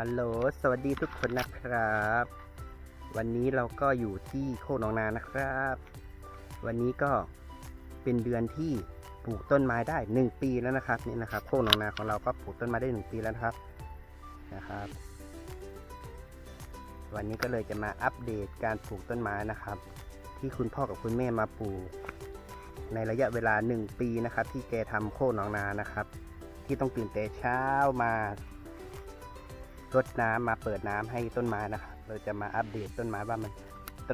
ฮัลโหล สวัสดีทุกคนนะครับ วันนี้เราก็อยู่ที่โคกหนองนานะครับ วันนี้ก็เป็นเดือนที่ปลูกต้นไม้ได้หนึ่งปีแล้วนะครับนี่นะครับโคกหนองนาของเราก็ปลูกต้นไม้ได้หนึ่งปีแล้วนะครับนะครับ วันนี้ก็เลยจะมาอัปเดตการปลูกต้นไม้นะครับ ที่คุณพ่อกับคุณแม่มาปลูก ในระยะเวลาหนึ่งปีนะครับ ที่แกทำโคกหนองนานะครับ ที่ต้องตื่นแต่เช้ามา รดน้ำมาเปิดน้ำให้ต้นไม้นะครับ เราจะมาอัปเดตต้นไม้ว่ามันโต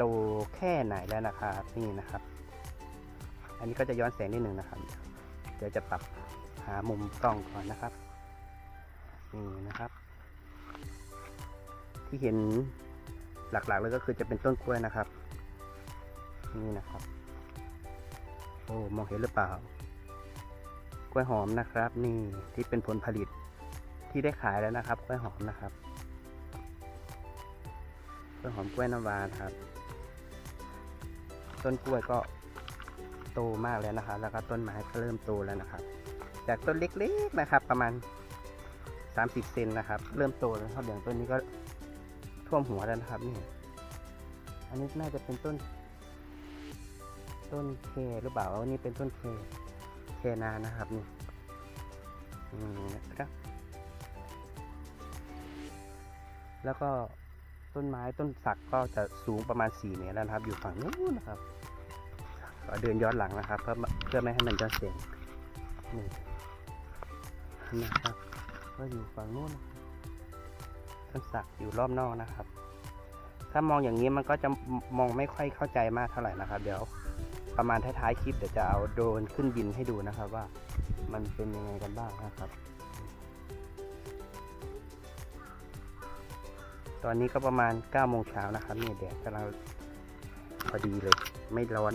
แค่ไหนแล้วนะครับนี่นะครับ อันนี้ก็จะย้อนแสงนิดหนึ่งนะครับ เดี๋ยวจะปรับหามุมกล้องก่อนนะครับนี่นะครับ ที่เห็นหลักๆเลยก็คือจะเป็นต้นกล้วยนะครับ นี่นะครับโอ้มองเห็นหรือเปล่ากล้วยหอมนะครับ นี่ที่เป็นผลผลิต ที่ได้ขายแล้วนะครับกล้วยหอมนะครับกล้วยหอมกล้วยน้ำว้าครับ ต้นกล้วยก็โตมากแล้วนะครับ แล้วก็ต้นไม้ก็เริ่มโตแล้วนะครับ จากต้นเล็กๆนะครับ ประมาณ 30 เซนนะครับ เริ่มโตแล้วครับอย่างต้นนี้ก็ท่วมหัวแล้วนะครับนี่ อันนี้น่าจะเป็นต้น ต้นเคหรือเปล่าอันนี้เป็นต้นเคเทนานะครับนี่นี่นะครับ แล้วก็ต้นไม้ต้นสักก็จะสูงประมาณ 4 เมตรแล้วนะครับ อยู่ฝั่งนู้นนะครับก็เดินย้อนหลังนะครับ เพื่อเพื่อไม่ให้มันย้อนเสียงนี่นะครับก็อยู่ฝั่งนู้นต้นสักอยู่รอบนอกนะครับ ถ้ามองอย่างนี้มันก็จะมองไม่ค่อยเข้าใจมากเท่าไหร่นะครับ เดี๋ยวประมาณท้ายๆคลิปเดี๋ยวจะเอาโดรนขึ้นบินให้ดูนะครับว่ามันเป็นยังไงกันบ้างนะครับ ตอนนี้ก็ประมาณ9โมงเช้านะครับนี่แดดกำลังพอดีเลย ไม่ร้อน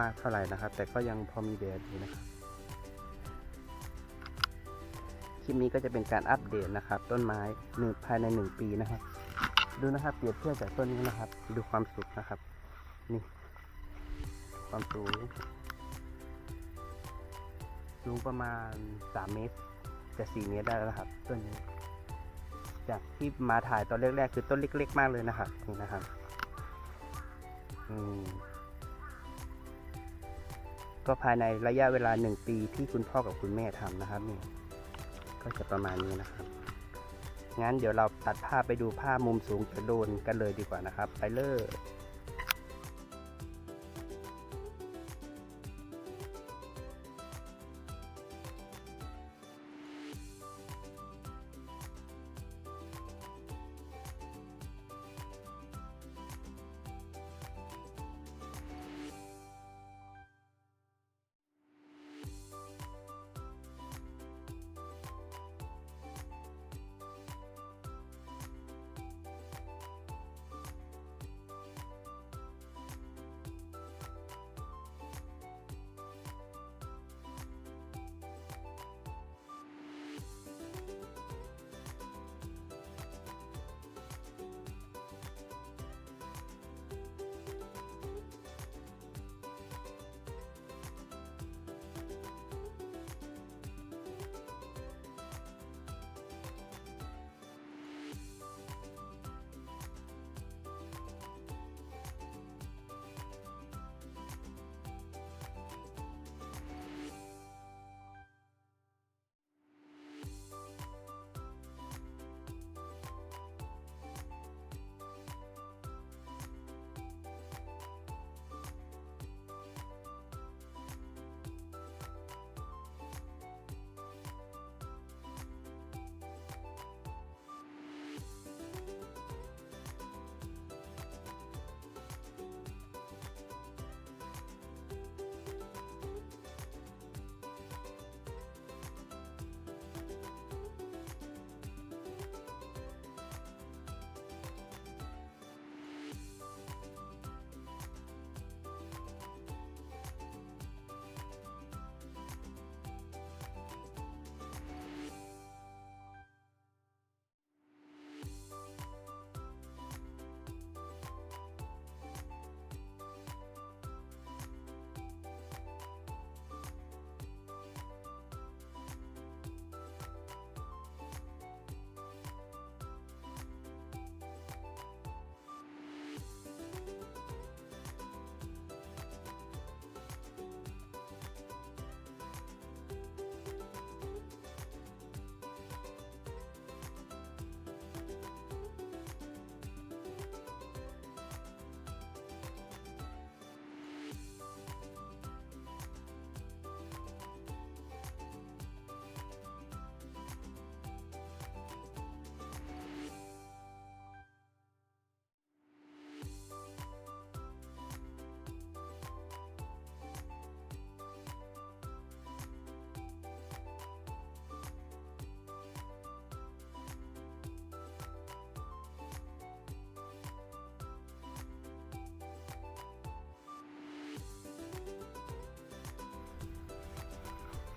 มากเท่าไหร่นะครับ แต่ก็ยังพอมีแดดอยู่นะครับคลิปนี้ก็จะเป็นการอัปเดตนะครับ ต้นไม้หนึ่งภายในหนึ่งปีนะครับ ดูนะครับเปรียบเทียบจากต้นนี้นะครับ ดูความสุขนะครับ นี่ ความสูงสูงประมาณ 3 เมตรจะ4เมตรได้แล้วครับ ต้นนี้ จากที่มาถ่ายตอนแรกๆคือต้นเล็ก ๆ มากเลยนะครับนี่นะครับอืมก็ภายในระยะเวลาหนึ่งปีที่คุณพ่อกับคุณแม่ทำนะครับนี่ก็จะประมาณนี้นะครับ งั้นเดี๋ยวเราตัดภาพไปดูภาพมุมสูงจะโดนกันเลยดีกว่านะครับ ไปเลย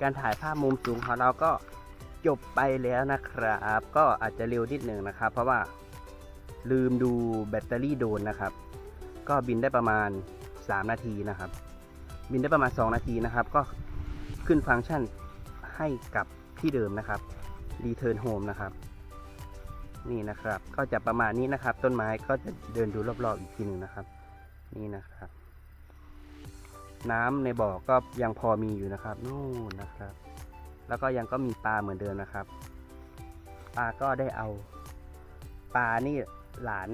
การถ่ายภาพมุมสูงของเราก็จบไปแล้วนะครับ ก็อาจจะเร็วนิดหนึ่งนะครับ เพราะว่าลืมดูแบตเตอรี่โดนนะครับ ก็บินได้ประมาณ 3 นาทีนะครับ บินได้ประมาณ 2 นาทีนะครับ ก็ขึ้นฟังก์ชันให้กับที่เดิมนะครับ Return Home นะครับ นี่นะครับ ก็จะประมาณนี้นะครับ ต้นไม้ก็จะเดินดูรอบๆอีกทีหนึ่งนะครับ นี่นะครับ น้ำในบ่อก็ยังพอมีอยู่นะครับนู่นนะครับ แล้วก็ยังก็มีปลาเหมือนเดิมนะครับ ปลาก็ได้เอา ปลานี่หลาน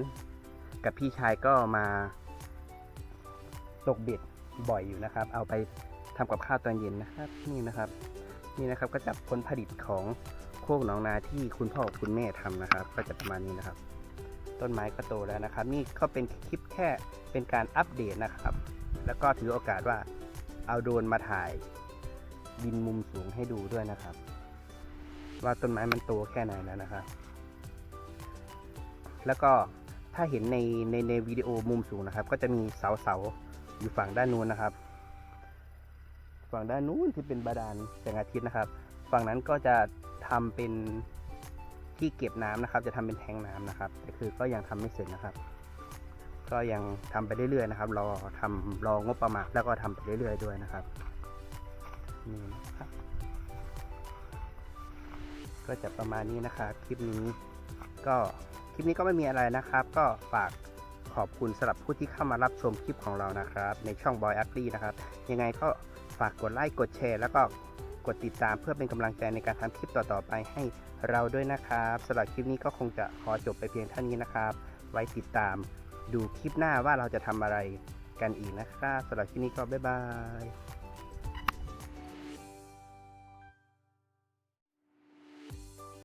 กับพี่ชายก็มาตกเบ็ดบ่อยอยู่นะครับ เอาไปทำกับข้าวตอนเย็นนะครับ นี่นะครับ นี่นะครับก็จะผลผลิตของโคกหนองนาที่คุณพ่อคุณแม่ทำนะครับ ก็จะประมาณนี้นะครับ ต้นไม้ก็โตแล้วนะครับ นี่ก็เป็นคลิปแค่เป็นการอัปเดตนะครับ แล้วก็ถือโอกาสว่าเอาโดรนมาถ่ายบินมุมสูงให้ดูด้วยนะครับ ว่าต้นไม้มันโตแค่ไหนแล้วนะครับ แล้วก็ถ้าเห็นในในในวิดีโอมุมสูงนะครับ ก็จะมีเสาเสาอยู่ฝั่งด้านนู้นนะครับ ฝั่งด้านนู้นที่เป็นบาดาลแสงอาทิตย์นะครับ ฝั่งนั้นก็จะทำเป็นที่เก็บน้ำนะครับ จะทำเป็นแทงน้ำนะครับแต่คือก็ยังทำไม่เสร็จนะครับ ก็ยังทำไปเรื่อยๆนะครับ รอทำรองบประมาณแล้วก็ทำไปเรื่อยๆด้วยนะครับนี่นะครับ ก็จะประมาณนี้นะครับ คลิปนี้ก็คลิปนี้ก็ไม่มีอะไรนะครับ ก็ฝากขอบคุณสำหรับผู้ที่เข้ามารับชมคลิปของเรานะครับ ในช่อง Boy a g l y นะครับ ยังไงก็ฝากกดไลค์กดแชร์ แล้วก็กดติดตามเพื่อเป็นกำลังใจในการทำคลิปต่อๆไปให้เราด้วยนะครับสำหรับคลิปนี้ก็คงจะขอจบไปเพียงเท่านี้นะครับ ไว้ติดตาม ดูคลิปหน้าว่าเราจะทำอะไรกันอีกนะครับสำหรับคลิปนี้ก็บ๊ายบาย